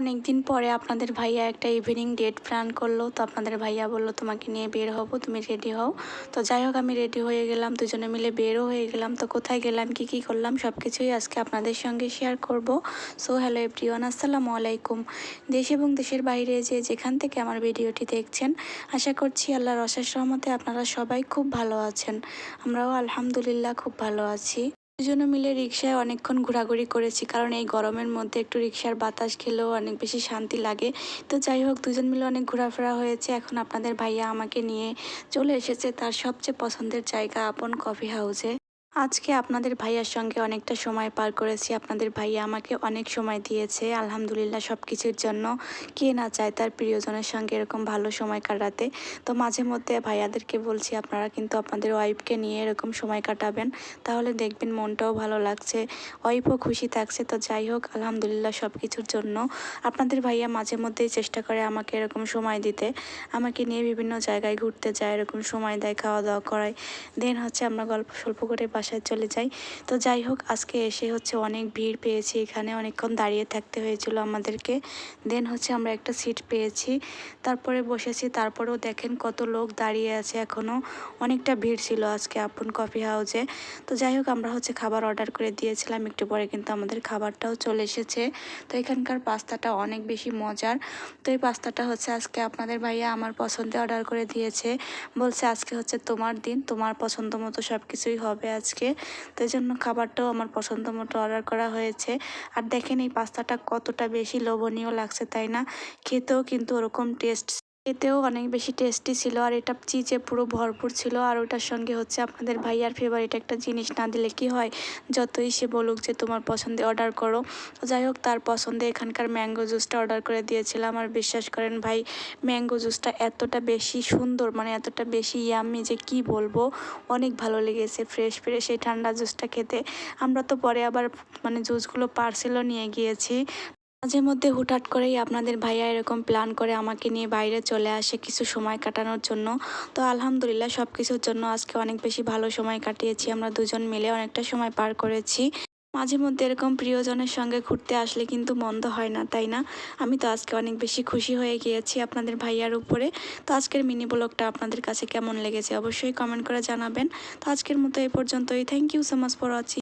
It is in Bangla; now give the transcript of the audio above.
অনেক দিন পরে আপনাদের ভাইয়া একটা ইভিনিং ডেট প্ল্যান করল। তো আপনাদের ভাইয়া বলল, তোমাকে নিয়ে বের হব, তুমি রেডি হও। তো যাই হোক, আমি রেডি হয়ে গেলাম, দুজনে মিলে বেরও হয়ে গেলাম। তো কোথায় গেলাম, কি কি করলাম সব কিছুই আজকে আপনাদের সঙ্গে শেয়ার করব। সো হ্যালো এভরিওয়ান আসসালামু আলাইকুম। দেশ এবং দেশের বাইরে যে যেখান থেকে আমার ভিডিওটি দেখছেন, আশা করছি আল্লাহর অশেষ রহমতে আপনারা সবাই খুব ভালো আছেন। আমরাও আলহামদুলিল্লাহ খুব ভালো আছি। দুজনে মিলে রিক্সায় অনেকক্ষণ ঘোরাঘুরি করেছি, কারণ এই গরমের মধ্যে একটু রিক্সার বাতাস খেলেও অনেক বেশি শান্তি লাগে। তো যাই হোক, দুজন মিলে অনেক ঘোরাফেরা হয়েছে। এখন আপনাদের ভাইয়া আমাকে নিয়ে চলে এসেছে তার সবচেয়ে পছন্দের জায়গা আপন কফি হাউসে। আজকে আপনাদের ভাইয়ার সঙ্গে অনেকটা সময় পার করেছি। আপনাদের ভাইয়া আমাকে অনেক সময় দিয়েছে। আলহামদুলিল্লাহ সব কিছুর জন্য। কে না চায় তার প্রিয়জনের সঙ্গে এরকম ভালো সময় কাটাতে। তো মাঝে মধ্যে ভাইয়াদেরকে বলছি, আপনারা কিন্তু আপনাদের ওয়াইফকে নিয়ে এরকম সময় কাটাবেন। তাহলে দেখবেন মনটাও ভালো লাগছে, ওয়াইফও খুশি থাকছে। তো যাই হোক, আলহামদুলিল্লাহ সব কিছুর জন্য। আপনাদের ভাইয়া মাঝে মধ্যেই চেষ্টা করে আমাকে এরকম সময় দিতে। আমাকে নিয়ে বিভিন্ন জায়গায় ঘুরতে যায়, এরকম সময় দেয় খাওয়া দাওয়া করায়। দেন হচ্ছে আমরা গল্প স্বল্প করে বাসায় চলে যাই। তো যাই হোক, আজকে এসে হচ্ছে অনেক ভিড় পেয়েছি। এখানে অনেকক্ষণ দাঁড়িয়ে থাকতে হয়েছিল আমাদেরকে। দেন হচ্ছে আমরা একটা সিট পেয়েছি। তারপরে বসেছি। তারপরেও দেখেন কত লোক দাঁড়িয়ে আছে এখনও অনেকটা ভিড় ছিল আজকে আপন কফি হাউসে তো যাই হোক, আমরা হচ্ছে খাবার অর্ডার করে দিয়েছিলাম। একটু পরে কিন্তু আমাদের খাবারটাও চলে এসেছে। তো এখানকার পাস্তাটা অনেক বেশি মজার। তো এই পাস্তাটা হচ্ছে আজকে আপনাদের ভাইয়া আমার পছন্দে অর্ডার করে দিয়েছে। বলছে আজকে হচ্ছে তোমার দিন। তোমার পছন্দ মতো সব কিছুই হবে আজকে। তো তাই জন্য খাবারটাও আমার পছন্দ মতো অর্ডার করা হয়েছে। আর দেখেন এই পাস্তাটা কতটা বেশি লোভনীয় লাগছে, তাই না? খেতেও কিন্তু ওরকম টেস্ট এতেও অনেক বেশি টেস্টি ছিল আর এটা চিজে পুরো ভরপুর ছিল আর ওটার সঙ্গে হচ্ছে আপনাদের ভাইয়ার ফেভারিট একটা জিনিস না দিলে কি হয়? যতই সে বলুক যে তোমার পছন্দে অর্ডার করো। যাই হোক, তার পছন্দে এখানকার ম্যাঙ্গো জুসটা অর্ডার করে দিয়েছিলাম আর বিশ্বাস করেন ভাই ম্যাঙ্গো জুসটা এতটা বেশি সুন্দর মানে এতটা বেশি ইয়াম্মি যে কি বলব? অনেক ভালো লেগেছে ফ্রেশ ফ্রেশ এই ঠান্ডা জুসটা খেতে। আমরা তো পরে আবার মানে জুসগুলো পার্সেলও নিয়ে গিয়েছি। মাঝে মধ্যে হুটহাট করেই আপনাদের ভাইয়া এরকম প্ল্যান করে আমাকে নিয়ে বাইরে চলে আসে কিছু সময় কাটানোর জন্য। তো আলহামদুলিল্লাহ সব কিছুর জন্য আজকে অনেক বেশি ভালো সময় কাটিয়েছি। আমরা দুজন মিলে অনেকটা সময় পার করেছি। মাঝে মধ্যে এরকম প্রিয়জনের সঙ্গে ঘুরতে আসলে কিন্তু মন্দ হয় না, তাই না? আমি তো আজকে অনেক বেশি খুশি হয়ে গিয়েছি আপনাদের ভাইয়ার উপরে। তো আজকের মিনি ব্লগটা আপনাদের কাছে কেমন লেগেছে অবশ্যই কমেন্ট করে জানাবেন। তো আজকের মতো এই পর্যন্তই। Thank you so much for watching